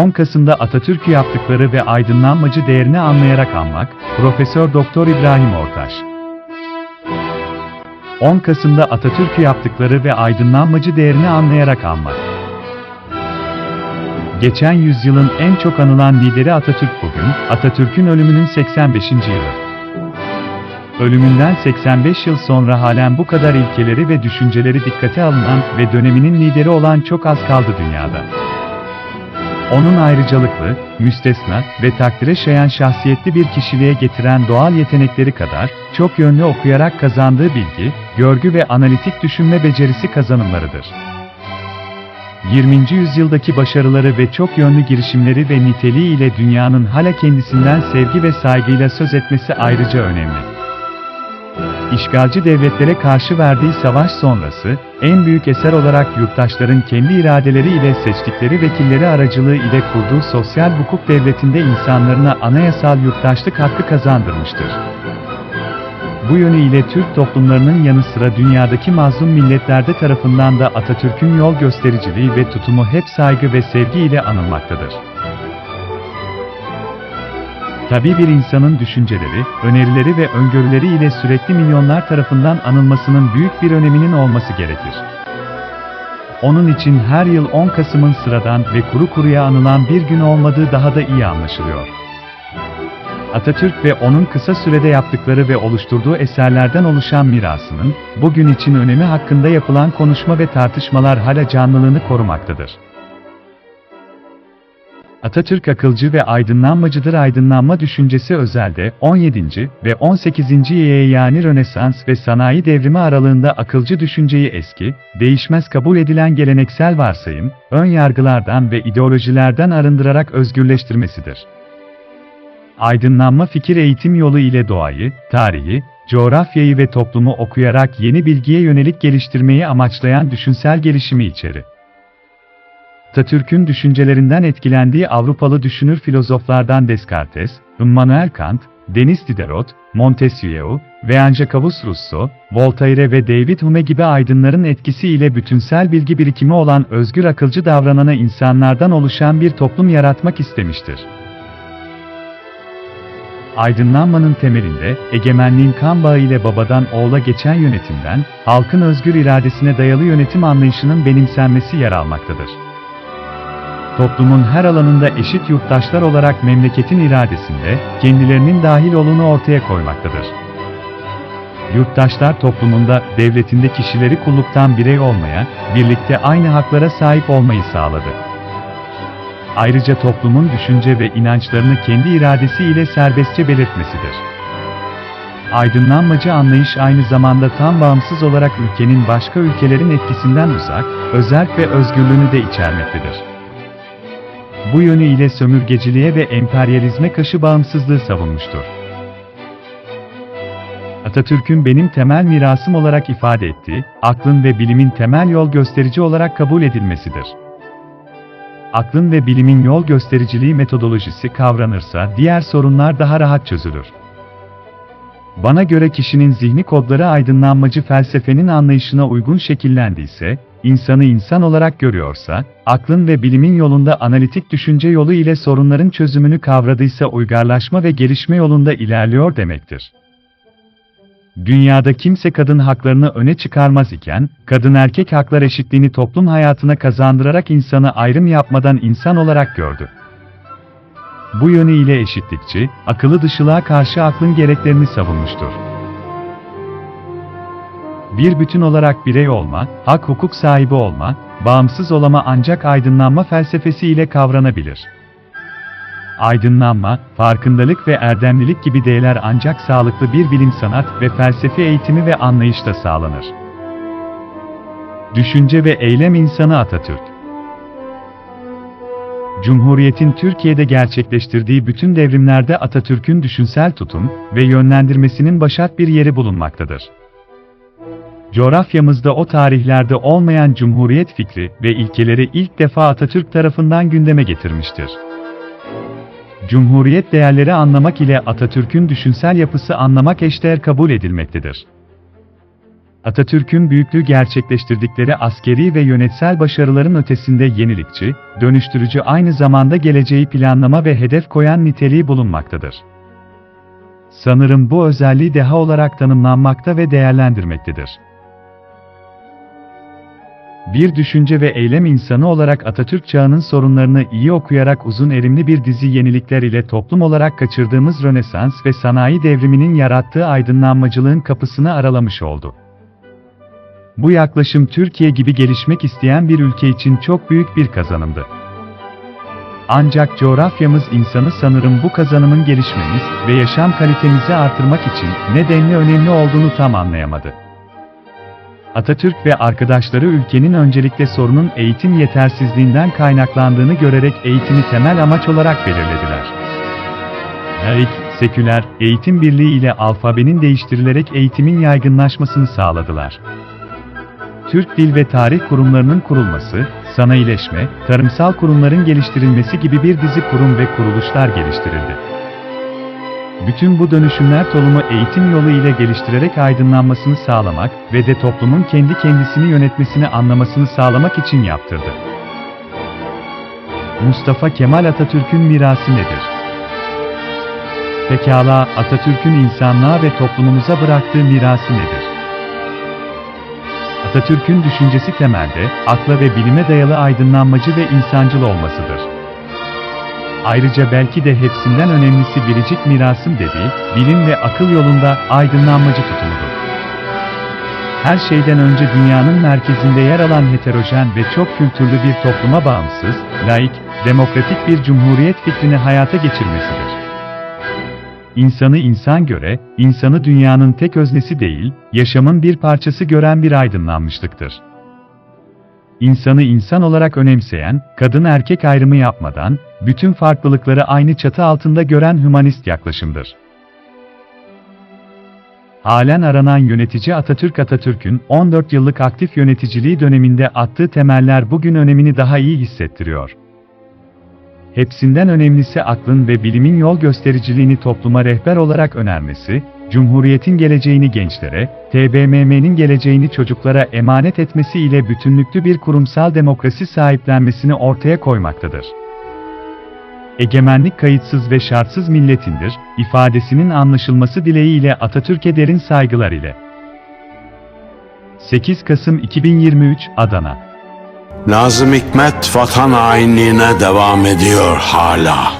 10 Kasım'da Atatürk'ü yaptıkları ve aydınlanmacı değerini anlayarak anmak, Profesör Doktor İbrahim Ortaş. 10 Kasım'da Atatürk'ü yaptıkları ve aydınlanmacı değerini anlayarak anmak. Geçen yüzyılın en çok anılan lideri Atatürk bugün, Atatürk'ün ölümünün 85. yılı. Ölümünden 85 yıl sonra halen bu kadar ilkeleri ve düşünceleri dikkate alınan ve döneminin lideri olan çok az kaldı dünyada. Onun ayrıcalıklı, müstesna ve takdire şayan şahsiyetli bir kişiliğe getiren doğal yetenekleri kadar, çok yönlü okuyarak kazandığı bilgi, görgü ve analitik düşünme becerisi kazanımlarıdır. 20. yüzyıldaki başarıları ve çok yönlü girişimleri ve niteliği ile dünyanın hala kendisinden sevgi ve saygıyla söz etmesi ayrıca önemli. İşgalci devletlere karşı verdiği savaş sonrası, en büyük eser olarak yurttaşların kendi iradeleri ile seçtikleri vekilleri aracılığı ile kurduğu sosyal hukuk devletinde insanlarına anayasal yurttaşlık hakkı kazandırmıştır. Bu yönüyle Türk toplumlarının yanı sıra dünyadaki mazlum milletlerde tarafından da Atatürk'ün yol göstericiliği ve tutumu hep saygı ve sevgi ile anılmaktadır. Tabii bir insanın düşünceleri, önerileri ve öngörüleri ile sürekli milyonlar tarafından anılmasının büyük bir öneminin olması gerekir. Onun için her yıl 10 Kasım'ın sıradan ve kuru kuruya anılan bir gün olmadığı daha da iyi anlaşılıyor. Atatürk ve onun kısa sürede yaptıkları ve oluşturduğu eserlerden oluşan mirasının, bugün için önemi hakkında yapılan konuşma ve tartışmalar hala canlılığını korumaktadır. Atatürk akılcı ve aydınlanmacıdır aydınlanma düşüncesi özelde 17. ve 18. yeye yani Rönesans ve sanayi devrimi aralığında akılcı düşünceyi eski, değişmez kabul edilen geleneksel varsayım, ön yargılardan ve ideolojilerden arındırarak özgürleştirmesidir. Aydınlanma fikir eğitim yolu ile doğayı, tarihi, coğrafyayı ve toplumu okuyarak yeni bilgiye yönelik geliştirmeyi amaçlayan düşünsel gelişimi içerir. Atatürk'ün düşüncelerinden etkilendiği Avrupalı düşünür filozoflardan Descartes, Immanuel Kant, Denis Diderot, Montesquieu Jean-Jacques Rousseau, Voltaire ve David Hume gibi aydınların etkisiyle bütünsel bilgi birikimi olan özgür akılcı davranana insanlardan oluşan bir toplum yaratmak istemiştir. Aydınlanmanın temelinde, egemenliğin kan bağı ile babadan oğula geçen yönetimden, halkın özgür iradesine dayalı yönetim anlayışının benimsenmesi yer almaktadır toplumun her alanında eşit yurttaşlar olarak memleketin iradesinde, kendilerinin dahil olunu ortaya koymaktadır. Yurttaşlar toplumunda, devletinde kişileri kulluktan birey olmaya, birlikte aynı haklara sahip olmayı sağladı. Ayrıca toplumun düşünce ve inançlarını kendi iradesi ile serbestçe belirtmesidir. Aydınlanmacı anlayış aynı zamanda tam bağımsız olarak ülkenin başka ülkelerin etkisinden uzak, özerk ve özgürlüğünü de içermektedir. Bu yönüyle sömürgeciliğe ve emperyalizme karşı bağımsızlığı savunmuştur. Atatürk'ün benim temel mirasım olarak ifade ettiği, aklın ve bilimin temel yol gösterici olarak kabul edilmesidir. Aklın ve bilimin yol göstericiliği metodolojisi kavranırsa diğer sorunlar daha rahat çözülür. Bana göre kişinin zihni kodları aydınlanmacı felsefenin anlayışına uygun şekillendiyse, insanı insan olarak görüyorsa, aklın ve bilimin yolunda analitik düşünce yolu ile sorunların çözümünü kavradıysa uygarlaşma ve gelişme yolunda ilerliyor demektir. Dünyada kimse kadın haklarını öne çıkarmaz iken, kadın erkek haklar eşitliğini toplum hayatına kazandırarak insanı ayrım yapmadan insan olarak gördü. Bu yönüyle eşitlikçi, akıllı dışılığa karşı aklın gereklerini savunmuştur bir bütün olarak birey olma, hak hukuk sahibi olma, bağımsız olama ancak aydınlanma felsefesi ile kavranabilir. Aydınlanma, farkındalık ve erdemlilik gibi değerler ancak sağlıklı bir bilim sanat ve felsefe eğitimi ve anlayışla sağlanır. Düşünce ve eylem insanı Atatürk Cumhuriyetin Türkiye'de gerçekleştirdiği bütün devrimlerde Atatürk'ün düşünsel tutum ve yönlendirmesinin başat bir yeri bulunmaktadır coğrafyamızda o tarihlerde olmayan cumhuriyet fikri ve ilkeleri ilk defa Atatürk tarafından gündeme getirmiştir. Cumhuriyet değerleri anlamak ile Atatürk'ün düşünsel yapısı anlamak eşdeğer kabul edilmektedir. Atatürk'ün büyüklüğü gerçekleştirdikleri askeri ve yönetsel başarıların ötesinde yenilikçi, dönüştürücü aynı zamanda geleceği planlama ve hedef koyan niteliği bulunmaktadır. Sanırım bu özelliği deha olarak tanımlanmakta ve değerlendirmektedir. Bir düşünce ve eylem insanı olarak Atatürk çağının sorunlarını iyi okuyarak uzun erimli bir dizi yenilikler ile toplum olarak kaçırdığımız Rönesans ve sanayi devriminin yarattığı aydınlanmacılığın kapısını aralamış oldu. Bu yaklaşım Türkiye gibi gelişmek isteyen bir ülke için çok büyük bir kazanımdı. Ancak coğrafyamız insanı sanırım bu kazanımın gelişmemiz ve yaşam kalitemizi artırmak için nedenli önemli olduğunu tam anlayamadı. Atatürk ve arkadaşları ülkenin öncelikle sorunun eğitim yetersizliğinden kaynaklandığını görerek eğitimi temel amaç olarak belirlediler. Laik, seküler, eğitim birliği ile alfabenin değiştirilerek eğitimin yaygınlaşmasını sağladılar. Türk Dil ve Tarih Kurumlarının kurulması, sanayileşme, tarımsal kurumların geliştirilmesi gibi bir dizi kurum ve kuruluşlar geliştirildi. Bütün bu dönüşümler toplumu eğitim yolu ile geliştirerek aydınlanmasını sağlamak ve de toplumun kendi kendisini yönetmesini anlamasını sağlamak için yaptırdı. Mustafa Kemal Atatürk'ün mirası nedir? Pekala, Atatürk'ün insanlığa ve toplumumuza bıraktığı mirası nedir? Atatürk'ün düşüncesi temelde, akla ve bilime dayalı aydınlanmacı ve insancıl olmasıdır. Ayrıca belki de hepsinden önemlisi biricik mirasım dediği, bilim ve akıl yolunda aydınlanmacı tutumudur. Her şeyden önce dünyanın merkezinde yer alan heterojen ve çok kültürlü bir topluma bağımsız, laik, demokratik bir cumhuriyet fikrini hayata geçirmesidir. İnsanı insan göre, insanı dünyanın tek öznesi değil, yaşamın bir parçası gören bir aydınlanmışlıktır. İnsanı insan olarak önemseyen, kadın erkek ayrımı yapmadan, bütün farklılıkları aynı çatı altında gören hümanist yaklaşımdır. Halen aranan yönetici Atatürk Atatürk'ün 14 yıllık aktif yöneticiliği döneminde attığı temeller bugün önemini daha iyi hissettiriyor. Hepsinden önemlisi aklın ve bilimin yol göstericiliğini topluma rehber olarak önermesi, Cumhuriyetin geleceğini gençlere, TBMM'nin geleceğini çocuklara emanet etmesi ile bütünlüklü bir kurumsal demokrasi sahiplenmesini ortaya koymaktadır. Egemenlik kayıtsız ve şartsız milletindir, ifadesinin anlaşılması dileğiyle Atatürk'e derin saygılar ile. 8 Kasım 2023 Adana Nazım Hikmet vatan hainliğine devam ediyor hala.